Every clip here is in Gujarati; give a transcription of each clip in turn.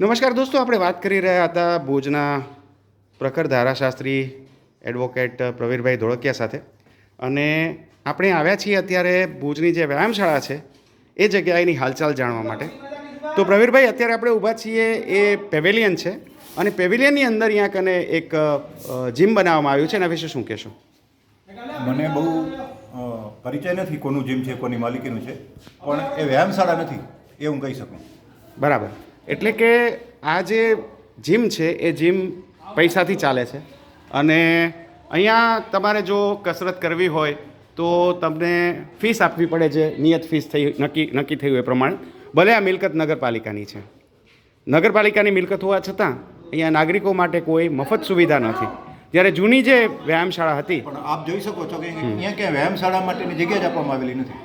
નમસ્કાર દોસ્તો આપણે વાત કરી રહ્યા હતા ભુજના પ્રખર ધારાશાસ્ત્રી એડવોકેટ પ્રવીરભાઈ ધોળકિયા સાથે. અને આપણે આવ્યા છીએ અત્યારે ભુજની જે વ્યાયામશાળા છે એ જગ્યાએની હાલચાલ જાણવા માટે. તો પ્રવીરભાઈ અત્યારે આપણે ઊભા છીએ એ પેવેલિયન છે. અને પેવેલિયનની અંદર અહીંયા કને એક જીમ બનાવવામાં આવ્યું છે એના વિશે શું કહેશો? મને બહુ પરિચય નથી કોનું જીમ છે કોની માલિકીનું છે પણ એ વ્યાયામશાળા નથી એ હું કહી શકું. બરાબર. એટલે કે આ જે જીમ છે એ જીમ પૈસાથી ચાલે છે. અને અહીંયા તમારે જો કસરત કરવી હોય તો તમને ફીસ આપવી પડે છે નિયત ફીસ થઈ નક્કી નક્કી થયું એ પ્રમાણે. ભલે આ મિલકત નગરપાલિકાની છે. નગરપાલિકાની મિલકત હોવા છતાં અહીંયા નાગરિકો માટે કોઈ મફત સુવિધા નથી. જ્યારે જૂની જે વ્યાયામશાળા હતી પણ આપ જોઈ શકો છો કે અહીંયા ક્યાંય વ્યાયામશાળા માટેની જગ્યા જ આપવામાં આવેલી નથી.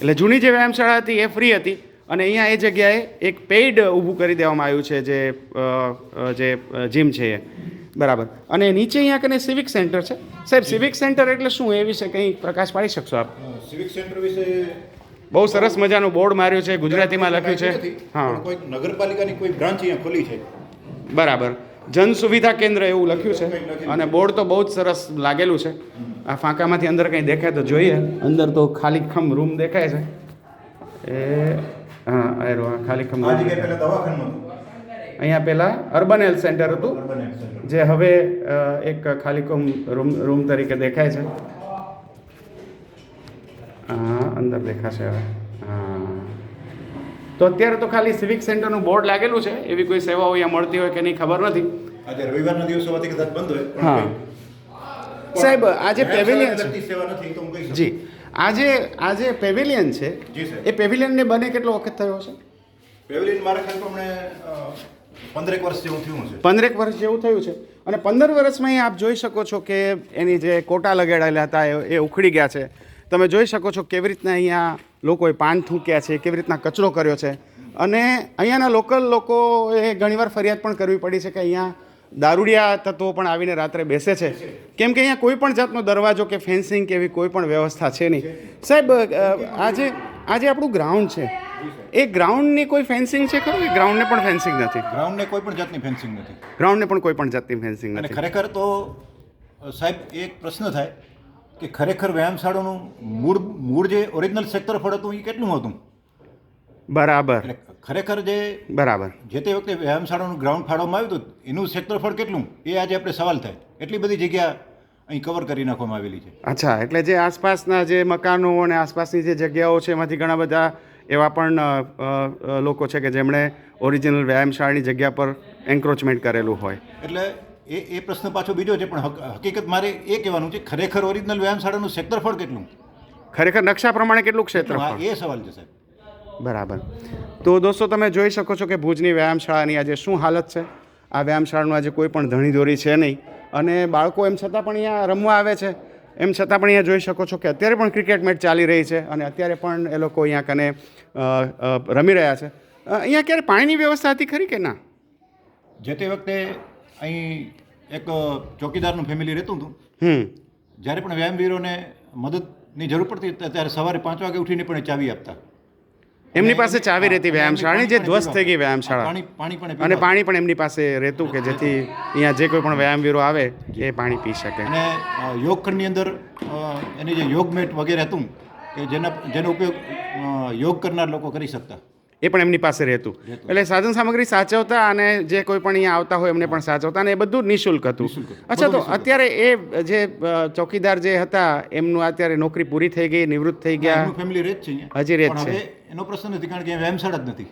એટલે જૂની જે વ્યાયામશાળા હતી એ ફ્રી હતી. અને અહીંયા એ જગ્યાએ એક પેઇડ ઊભું કરી દેવામાં આવ્યું છે જે જે જીમ છે એ. બરાબર. અને નીચે અહીંયા કને સિવિક સેન્ટર છે. સાહેબ સિવિક સેન્ટર એટલે શું? એ વિશે કંઈ પ્રકાશ પાડી શકશો આપ? સિવિક સેન્ટર વિશે બહુ સરસ મજાનું બોર્ડ માર્યું છે ગુજરાતીમાં લખ્યું છે. હા. કોઈ નગરપાલિકાની કોઈ બ્રાન્ચ અહીંયા ખોલી છે. બરાબર. જન સુવિધા કેન્દ્ર એવું લખ્યું છે. અને બોર્ડ તો બહુ જ સરસ લાગેલું છે. આ ફાંકામાંથી અંદર કંઈ દેખાય તો જોઈએ. અંદર તો ખાલી ખમ રૂમ દેખાય છે. એ હા આયરો હા ખાલી હતું. અહીંયા પહેલાં અર્બન હેલ્થ સેન્ટર હતું. જે હવે એક ખાલી કોમ રૂમ રૂમ તરીકે દેખાય છે. હા અંદર દેખાશે હવે. હા. તો અત્યારે તો ખાલી સિવિક સેન્ટરનું બોર્ડ લાગેલું છે. એવી કોઈ સેવાઓ અહીંયા મળતી હોય કે નહીં ખબર નથી. આજે રવિવારના દિવસો હોવાથી કદાચ બંધ હોય. હા. સાહેબ, આજે પેવેલિયન છે- લગતી શકું જી આજે આ જે પેવેલિયન છે એ પેવેલિયનને બને કેટલો વખત થયો છે પેવેલિયન મારા ખ્યાલ પ્રમાણે પંદરેક વર્ષ જેવું થયું છે પંદરેક વર્ષ જેવું થયું છે. અને પંદર વર્ષમાં આપ જોઈ શકો છો કે એની જે કોટા લગાડેલા હતા એ એ ઉખડી ગયા છે. તમે જોઈ શકો છો કેવી રીતના અહીંયા લોકોએ પાન થૂંક્યા છે કેવી રીતના કચરો કર્યો છે. અને અહીંયાના લોકલ લોકોએ ઘણીવાર ફરિયાદ પણ કરવી પડી છે કે અહીંયા દારૂડિયા તત્વો પણ આવીને રાત્રે બેસે છે. કેમ કે અહીંયા કોઈ પણ જાતનો દરવાજો કે ફેન્સિંગ કે એવી કોઈ પણ વ્યવસ્થા છે નહીં. સાહેબ આજે આજે આપણું ગ્રાઉન્ડ છે. એ ગ્રાઉન્ડની કોઈ ફેન્સિંગ છે ખરું? ગ્રાઉન્ડને પણ ફેન્સિંગ નથી. ગ્રાઉન્ડને કોઈ પણ જાતની ફેન્સિંગ નથી. ગ્રાઉન્ડને પણ કોઈ પણ જાતની ફેન્સિંગ અને નથી. ખરેખર તો સાહેબ એક પ્રશ્ન થાય કે ખરેખર વ્યાયામશાળાનું મૂળ મૂળ જે ઓરિજિનલ ક્ષેત્રફળ હતું એ કેટલું હતું? બરાબર. ખરેખર જે બરાબર. જે તે વખતે વ્યાયામશાળાનું ગ્રાઉન્ડ ફાળવવામાં આવ્યું હતું એનું ક્ષેત્રફળ કેટલું? એ આજે આપણે સવાલ થાય. એટલી બધી જગ્યા અહીં કવર કરી નાખવામાં આવેલી છે. અચ્છા એટલે જે આસપાસના જે મકાનો અને આસપાસની જે જગ્યાઓ છે એમાંથી ઘણા બધા એવા પણ લોકો છે કે જેમણે ઓરિજિનલ વ્યાયામશાળાની જગ્યા પર એન્ક્રોચમેન્ટ કરેલું હોય. એટલે એ એ પ્રશ્ન પાછો બીજો છે પણ હક- હકીકત મારે એ કહેવાનું છે ખરેખર ઓરિજિનલ વ્યાયામશાળાનું ક્ષેત્રફળ કેટલું? ખરેખર નકશા પ્રમાણે કેટલું ક્ષેત્રફળ? એ સવાલ છે સાહેબ. બરાબર. તો દોસ્તો તમે જોઈ શકો છો કે ભુજની વ્યાયામશાળાની આજે શું હાલત છે? આ વ્યાયામશાળાનું આજે કોઈ પણ ધણી દોરી છે નહીં. અને બાળકો એમ છતાં પણ અહીંયા રમવા આવે છે. એમ છતાં પણ અહીંયા જોઈ શકો છો કે અત્યારે પણ ક્રિકેટ મેચ ચાલી રહી છે અને અત્યારે પણ એ લોકો અહીંયા કને રમી રહ્યા છે. અહીંયા ક્યારે પાણીની વ્યવસ્થા હતી ખરી કે ના? જે તે વખતે અહીં એક ચોકીદારનું ફેમિલી રહેતું હતું. હમ. જ્યારે પણ વ્યાયામવીરોને મદદની જરૂર પડતી ત્યારે સવારે પાંચ વાગે ઉઠીને પણ ચાવી આપતા. એમની પાસે ચાવી રહેતી વ્યાયામશાળાની જે ધ્વસ્ત થઈ ગઈ વ્યાયામશાળા. અને પાણી પણ એમની પાસે રહેતું કે જેથી અહીંયા જે કોઈ પણ વ્યાયામવીરો આવે એ પાણી પી શકે. અને યોગખંડની અંદર એની જે યોગ મેટ વગેરે હતું કે જેના જેનો ઉપયોગ યોગ કરનાર લોકો કરી શકતા. એ પણ એમની પાસે રહેતું. એટલે સાધન સામગ્રી સાચવતા અને જે કોઈ પણ અહીંયા આવતા હોય એમને પણ સાચવતા અને એ બધું નિઃશુલ્ક હતું. અચ્છા તો અત્યારે એ જે ચોકીદાર જે હતા એમનું અત્યારે નોકરી પૂરી થઈ ગઈ નિવૃત્ત થઈ ગયા. ફેમિલી રહે છે હજી રહે છે. એનો પ્રશ્ન નથી કારણ કે વ્યાયામશાળા જ નથી.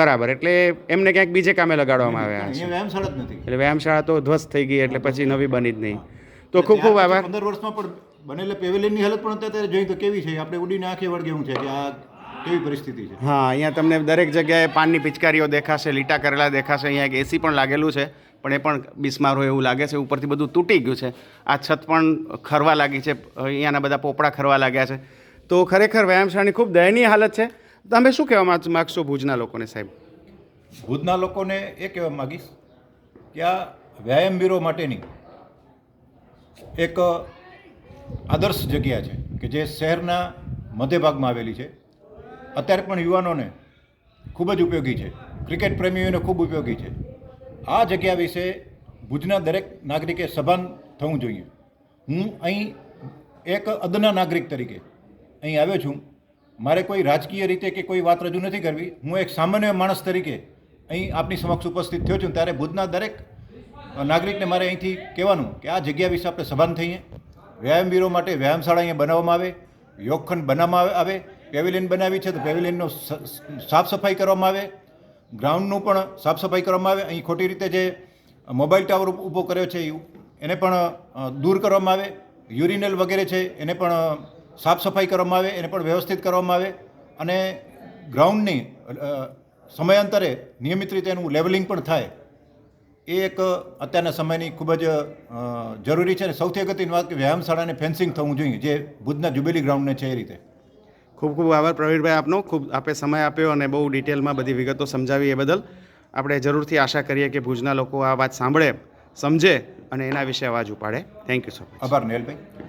બરાબર એટલે એમને ક્યાંક બીજે કામે લગાડવામાં આવ્યા છે વ્યાયામશાળા જ નથી. એટલે વ્યાયામશાળા તો ધ્વસ્ત થઈ ગઈ એટલે પછી નવી બની જ નહીં. તો ખૂબ ખૂબ આભાર. પંદર વર્ષમાં પણ બનેલા પેવેલિયનની હાલત પણ અત્યારે જોઈએ તો કેવી છે. આપણે ઉડીને આંખે વળગે એવું છે કે આ કેવી પરિસ્થિતિ છે. હા અહીંયા તમને દરેક જગ્યાએ પાનની પિચકારીઓ દેખાશે લીટા કરેલા દેખાશે અહીંયા એક એસી પણ લાગેલું છે પણ એ પણ બિસ્માર હોય એવું લાગે છે ઉપરથી બધું તૂટી ગયું છે. આ છત પણ ખરવા લાગી છે અહીંયાના બધા પોપડા ખરવા લાગ્યા છે. તો ખરેખર વ્યાયામશાળાની ખૂબ દયનીય હાલત છે. તમે શું કહેવા માંગ- માગશો ભુજના લોકોને સાહેબ? ભુજના લોકોને એ કહેવા માગીશ કે આ વ્યાયામવીરો માટેની એક આદર્શ જગ્યા છે કે જે શહેરના મધ્ય ભાગમાં આવેલી છે. અત્યારે પણ યુવાનોને ખૂબ જ ઉપયોગી છે. ક્રિકેટ પ્રેમીઓને ખૂબ ઉપયોગી છે. આ જગ્યા વિશે ભુજના દરેક નાગરિકે સભાન થવું જોઈએ. હું અહીં એક અદના નાગરિક તરીકે અહીં આવ્યો છું. મારે કોઈ રાજકીય રીતે કે કોઈ વાત રજૂ નથી કરવી. હું એક સામાન્ય માણસ તરીકે અહીં આપની સમક્ષ ઉપસ્થિત થયો છું. ત્યારે ભુજના દરેક નાગરિકને મારે અહીંથી કહેવાનું કે આ જગ્યા વિશે આપણે સભાન થઈએ. વ્યાયામવીરો માટે વ્યાયામશાળા અહીંયા બનાવવામાં આવે. યોગખંડ બનાવવામાં આવે. પેવેલિયન બનાવી છે તો પેવેલિયનનો સાફ સફાઈ કરવામાં આવે. ગ્રાઉન્ડનું પણ સાફ સફાઈ કરવામાં આવે. અહીં ખોટી રીતે જે મોબાઈલ ટાવર ઊભો કર્યો છે એને પણ દૂર કરવામાં આવે. યુરિનલ વગેરે છે, એને પણ સાફ સફાઈ કરવામાં આવે, એને પણ વ્યવસ્થિત કરવામાં આવે. અને ગ્રાઉન્ડની સમયાંતરે નિયમિત રીતે એનું લેવલિંગ પણ થાય. એ એક અત્યારના સમયની ખૂબ જ જરૂરી છે અને સૌથી અગત્યની વાત કે વ્યાયામશાળાને ફેન્સિંગ થવું જોઈએ, જે ભુજના જુબેલી ગ્રાઉન્ડને છે એ રીતે. ખૂબ ખૂબ આભાર પ્રવીણભાઈ આપનો. ખૂબ આપે સમય આપ્યો અને બહુ ડિટેલમાં બધી વિગતો સમજાવી એ બદલ. આપણે જરૂરથી આશા કરીએ કે ભુજના લોકો આ વાત સાંભળે, સમજે અને એના વિશે અવાજ ઉપાડે. થેન્ક યુ સો આભાર, નેલભાઈ.